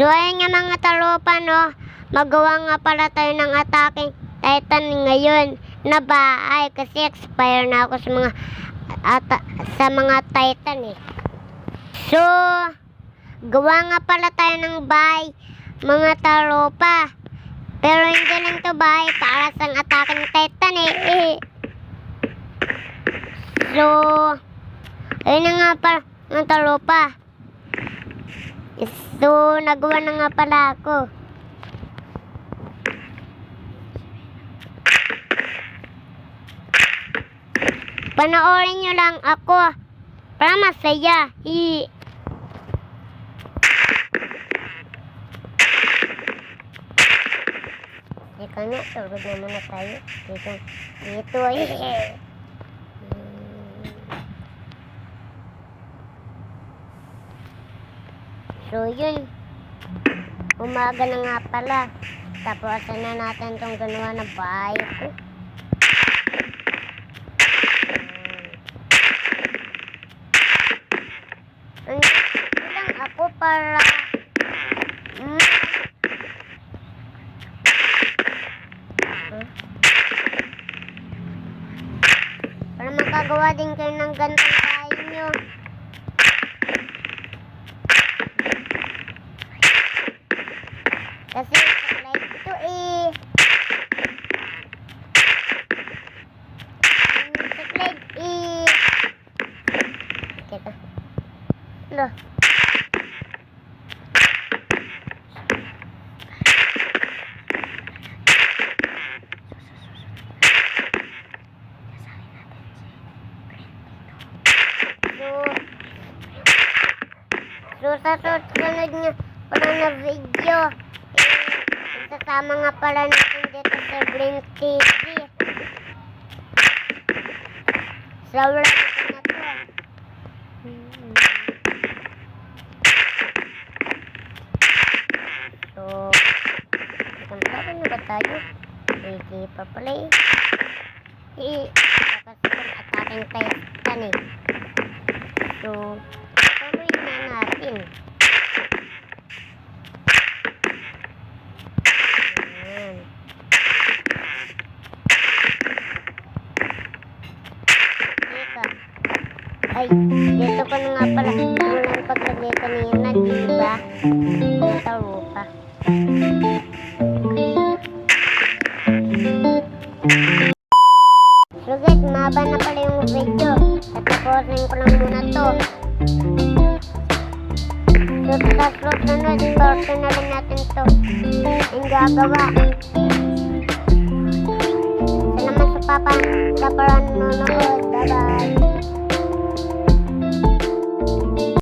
So, ayun mga talupa, no? Magawa nga pala tayo ng attacking titan ngayon na bahay kasi expire na ako sa mga ata- sa mga titan eh. So, gawa nga pala tayo ng bahay mga talupa. Pero hindi lang to bahay para sa attacking titan eh. So, ayun nga pala mga talupa. So, nagawa na nga pala ako. Panoorin nyo lang ako. Para masaya. Hi. Teka nga, tulog na muna tayo. Dito, dito. Hi. So, yun. Umaga na nga pala. Tapos, na natin itong ganawa na bahay ko. Ang lang ako para... Mm. Huh? Para makagawa din kayo ng gantong bahay nyo. Kasi like ito eh. Sa slide eh. Teka. Lo. So, sa susunod niyo pala na video, isasama nga pala natin dito sa Blink TV. Sa vlog ko na to. So, kantaran na ba tayo? Hindi pa pala eh. Eh, kasi kung attacking titan eh. So, tuloy na natin. Ay, dito ko na nga pala. Walang paglagay kanina, di ba? Dito rupa. So guys, mahaba na pala yung video. Tatapusin ko lang muna to. So sa susunod, portion na lang natin to. Ang gagawa. Salamat sa papa sa paranonood. Bye-bye.